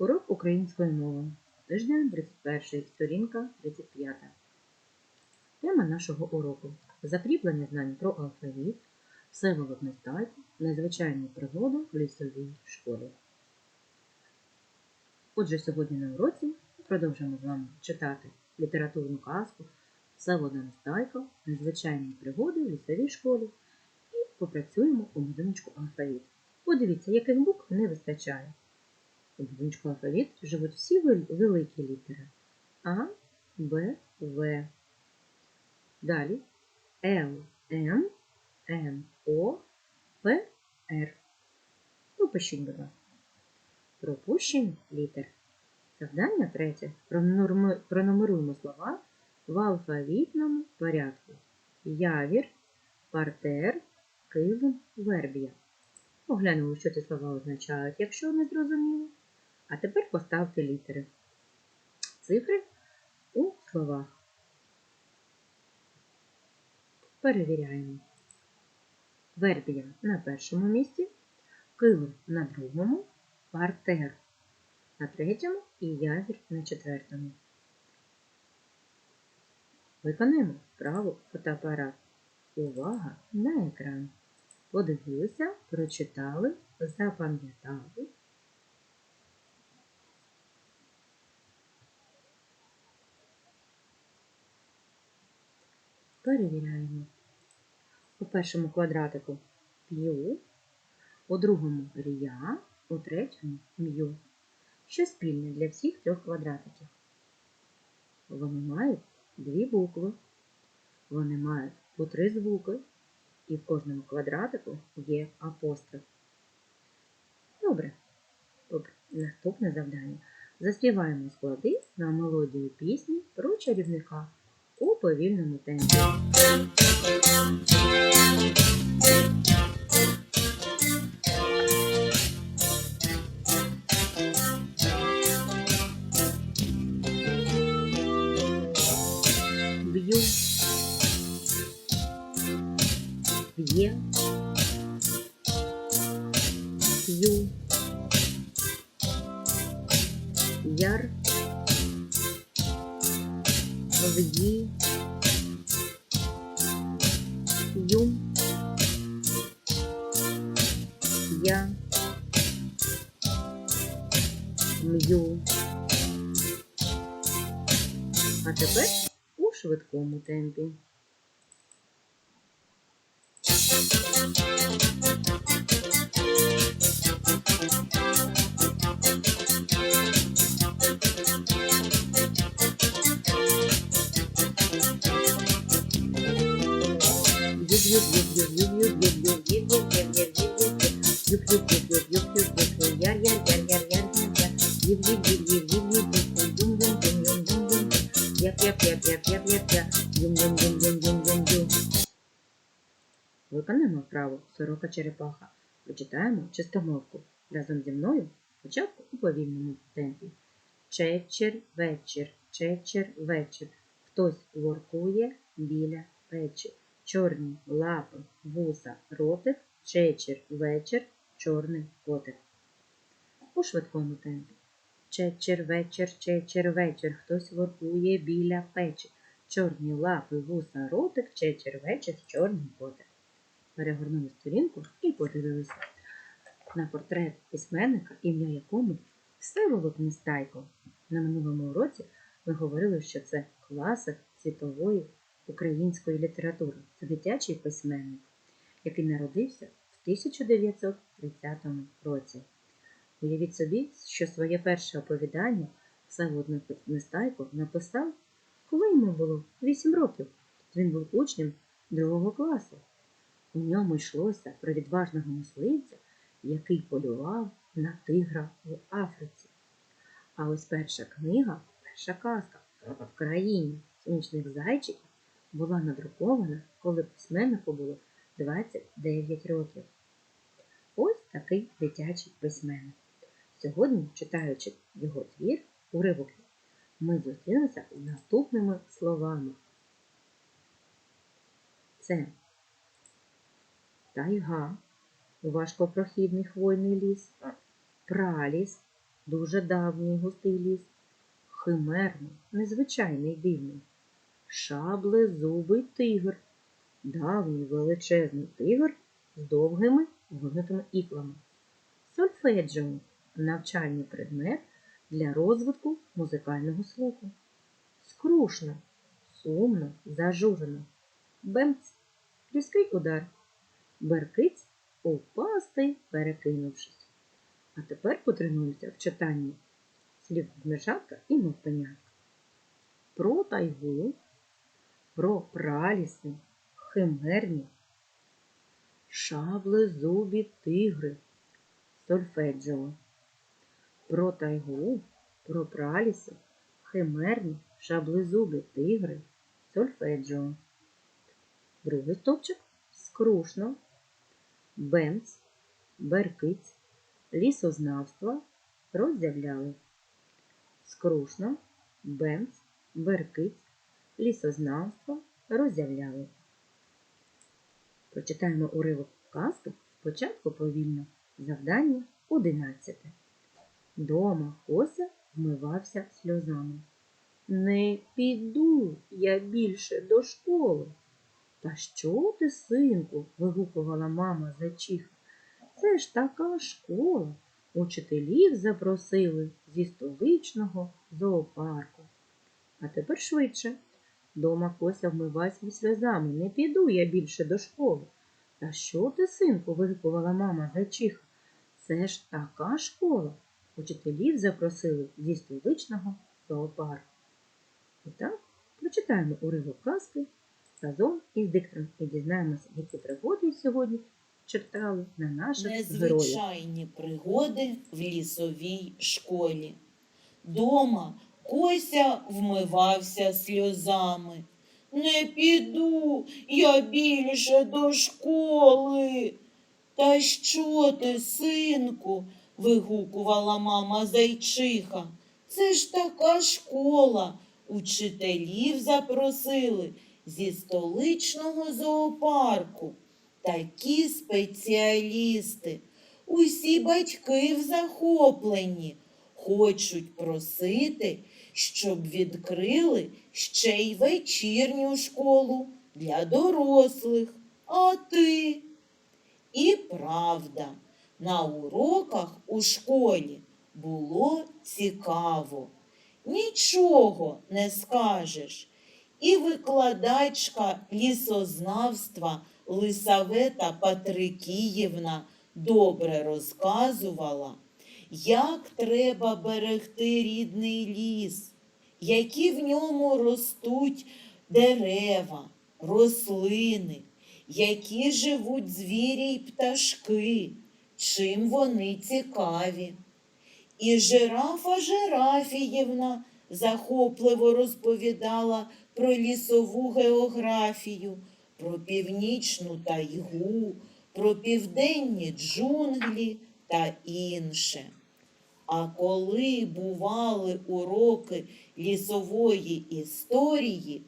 Урок української мови. Тиждень 31, сторінка 35. Тема нашого уроку закріплення знань про алфавіт, Всеволод Нестайко, незвичайну пригоду в лісовій школі. Отже, сьогодні на уроці продовжимо з вами читати літературну казку Всеволода Нестайко, незвичайні пригоди в лісовій школі і попрацюємо у будиночку алфавіт. Подивіться, яких букв не вистачає. У будиночку алфавіт живуть всі великі літери А, Б, В. Далі Л, М, Н, О, П, Р. Попишіть, будь ласка. Пропущені літер. Завдання третє. Пронумеруємо слова в алфавітному порядку. Явір, партер, килим, вербія. Поглянемо, що ці слова означають, якщо не зрозуміло. А тепер поставте літери. Цифри у словах. Перевіряємо. Вербія на першому місці, килим на другому, партер на третьому і язір на четвертому. Виконаємо вправу фотоапарат. Увага на екран. Подивилися, прочитали, запам'ятали. Перевіряємо. У першому квадратику п'ю, у другому рія, у третьому м'ю. Що спільне для всіх трьох квадратиків? Вони мають дві букви, вони мають по три звуки, і в кожному квадратику є апостроф. Добре. Добре. Наступне завдання. Заспіваємо склади на мелодію пісні про чарівника у повільному темпі. В'ї, ю, я, м'ю. А тепер у швидкому темпі. Виконаємо вправу сорока черепаха. Прочитаємо чистомовку разом зі мною спочатку у повільному темпі. Чечер вечір, чечер вечір. Хтось воркує біля печі. Чорні лапи, вуса, ротик, чечер вечір, чорний котик. У швидкому темпі. Чечер вечір, чечер вечір. Хтось воркує біля печі. Чорні лапи, вуса, ротик, чечер вечір, чорний котик. Перегорнули сторінку і подивилися на портрет письменника, ім'я якому Всеволод Нестайко. На минулому уроці ми говорили, що це класик світової української літератури. Це дитячий письменник, який народився в 1930 році. Уявіть собі, що своє перше оповідання Всеволод Нестайко написав, коли йому було 8 років. Він був учнем другого класу. У ньому йшлося про відважного мисливця, який полював на тигра в Африці. А ось перша книга, перша казка в країні сонячних зайчиків була надрукована, коли письменнику було 29 років. Ось такий дитячий письменник. Сьогодні, читаючи його твір, уривок, ми зустрілися з наступними словами. Це тайга, важкопрохідний хвойний ліс, праліс, дуже давній густий ліс, химерний, незвичайний дивний, шаблезубий тигр, давній величезний тигр з довгими вигнутими іклами. Сольфеджіо навчальний предмет для розвитку музикального слуху. Скрушно, сумно, зажурено. Бемц різкий удар. Беркиць упасти, перекинувшись. А тепер потренуємося в читанні слів книжатка і мовпенятка. Про тайгу, про праліси, химерні, шаблезубі тигри, сольфеджіо. Про тайгу, про праліси, химерні, шаблезубі тигри, сольфеджіо. Другий стовпчик скрушно, бемц, беркиць, лісознавства роззявляли. Скрушно, бемц, беркиць, лісознавства роззявляли. Прочитаємо уривок казки спочатку повільно. Завдання 11. Дома Кося вмивався сльозами. Не піду я більше до школи. Та що ти, синку? вигукувала мама зачиха. Це ж така школа. Учителів запросили зі столичного зоопарку. А тепер швидше. Дома Кося вмивайся сльозами. Не піду я більше до школи. Та що ти, синку? вигукувала мама зачиха. Це ж така школа. Учителів запросили зі столичного зоопарку. І так, прочитаємо уривок казки разом із диктором і дізнаємося, які пригоди сьогодні читали на наших героїв. Незвичайні пригоди в лісовій школі. Дома Кося вмивався сльозами. Не піду я більше до школи. Та що ти, синку? вигукувала мама зайчиха. Це ж така школа. Учителів запросили зі столичного зоопарку. Такі спеціалісти. Усі батьки в захопленні. Хочуть просити, щоб відкрили ще й вечірню школу для дорослих. А ти? І правда, на уроках у школі було цікаво. Нічого не скажеш. І викладачка лісознавства Лисавета Патрикіївна добре розказувала, як треба берегти рідний ліс, які в ньому ростуть дерева, рослини, які живуть звірі й пташки, чим вони цікаві. І жирафа Жирафіївна захопливо розповідала про лісову географію, про північну тайгу, про південні джунглі та інше. А коли бували уроки лісової історії,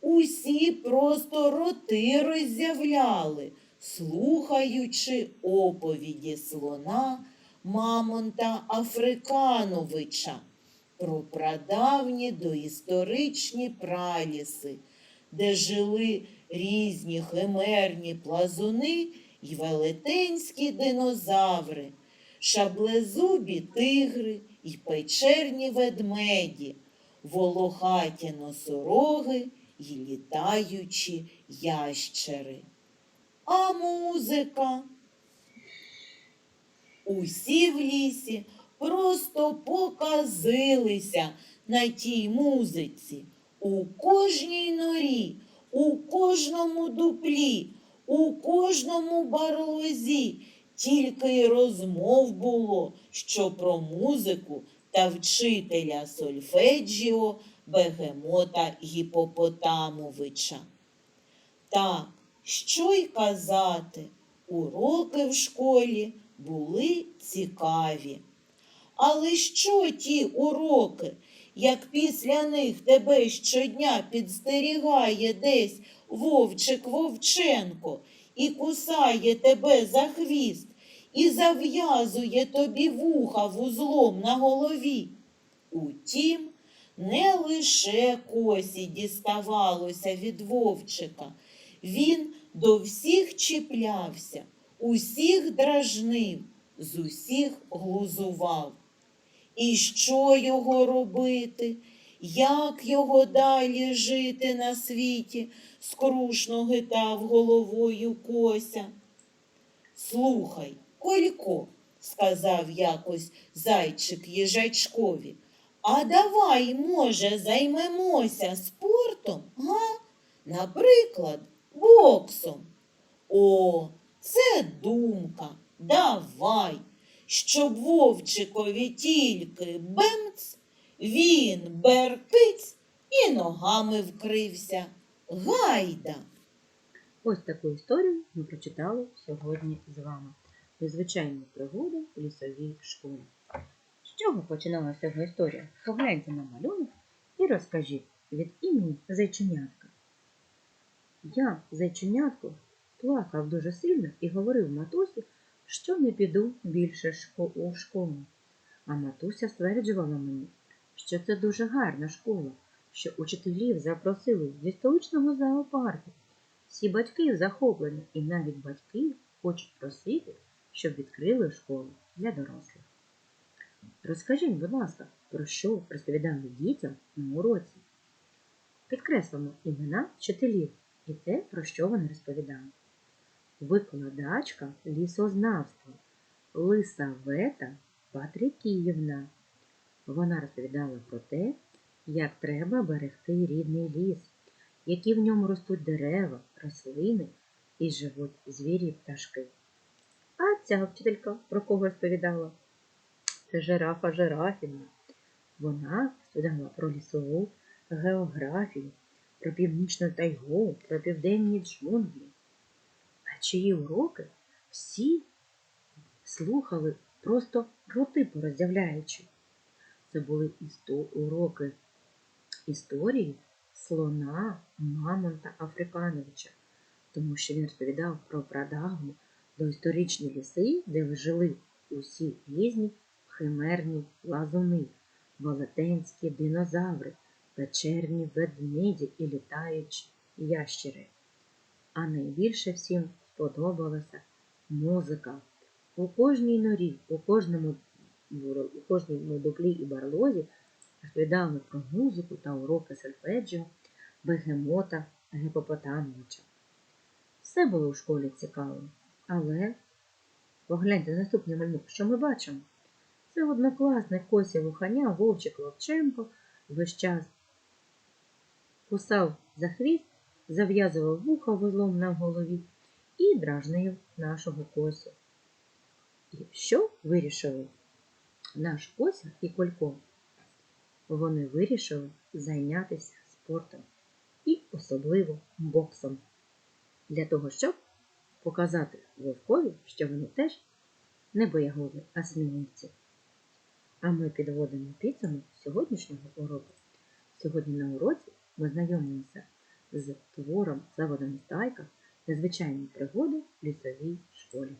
усі просто роти роззявляли, слухаючи оповіді слона Мамонта Африкановича про прадавні доісторичні праліси, де жили різні химерні плазуни й велетенські динозаври, шаблезубі тигри й печерні ведмеді, волохаті носороги й літаючі ящери. А музика? Усі в лісі просто показилися на тій музиці. У кожній норі, у кожному дуплі, у кожному барлозі тільки й розмов було, що про музику та вчителя сольфеджіо Бегемота Гіпопотамовича. Так, що й казати, уроки в школі були цікаві. Але що ті уроки, як після них тебе щодня підстерігає десь вовчик Вовченко і кусає тебе за хвіст, і зав'язує тобі вуха вузлом на голові. Утім, не лише косі діставалося від вовчика. Він до всіх чіплявся, усіх дражнив, з усіх глузував. І що його робити? Як його далі жити на світі? скрушно гитав головою кося. Слухай, Колько, сказав якось зайчик їжачкові, а давай, може, займемося спортом, га? Наприклад, боксом. О, це думка. Давай, щоб вовчикові тільки бемц, він беркиць і ногами вкрився. Гайда. Ось таку історію ми прочитали сьогодні з вами. Незвичайні пригоди в лісовій школі. З чого починалася історія? Погляньте на малюнок і розкажіть від імені зайченятка. Я, зайченятко, плакав дуже сильно і говорив матусі, що не піду більше у школу. А матуся стверджувала мені, що це дуже гарна школа, що учителів запросили зі столичного зоопарку. Всі батьки захоплені, і навіть батьки хочуть просити, щоб відкрили школу для дорослих. Розкажіть, будь ласка, про що розповідали дітям на уроці? Підкреслимо імена вчителів і те, про що вони розповідали. Викладачка лісознавства Лисавета Патрикіївна. Вона розповідала про те, як треба берегти рідний ліс, які в ньому ростуть дерева, рослини і живуть звірі й пташки. А ця вчителька про кого розповідала? Це жирафа Жирафівна. Вона розповідала про лісову географію, про північну тайгу, про південні джунглі. А чиї уроки всі слухали просто роти пороздявляючи. Це були уроки історії слона Мамонта Африкановича, тому що він розповідав про прадавні доісторичні ліси, де жили усі різні химерні лазуни, велетенські динозаври, печерні ведмеді і літаючі ящери. А найбільше всім сподобалася музика. У кожній норі, у кожному, у кожному дуплі і барлозі розповідали про музику та уроки сольфеджіо, бегемота Гепопотамовича. Все було у школі цікаво, але погляньте на наступний малюнок, що ми бачимо. Це однокласник Кося Вуханя, Вовчик Ловченко весь час кусав за хвіст, зав'язував вуха вузлом на голові і дражнив нашого Косю. І що вирішили наш Кося і Колько? Вони вирішили зайнятися спортом і особливо боксом для того, щоб показати вовкові, що вони теж не боягузи, а сміливці. А ми підводимо підсумок сьогоднішнього уроку. Сьогодні на уроці ми знайомимося з твором Завода Стайка Незвичайні пригоди в лісовій школі.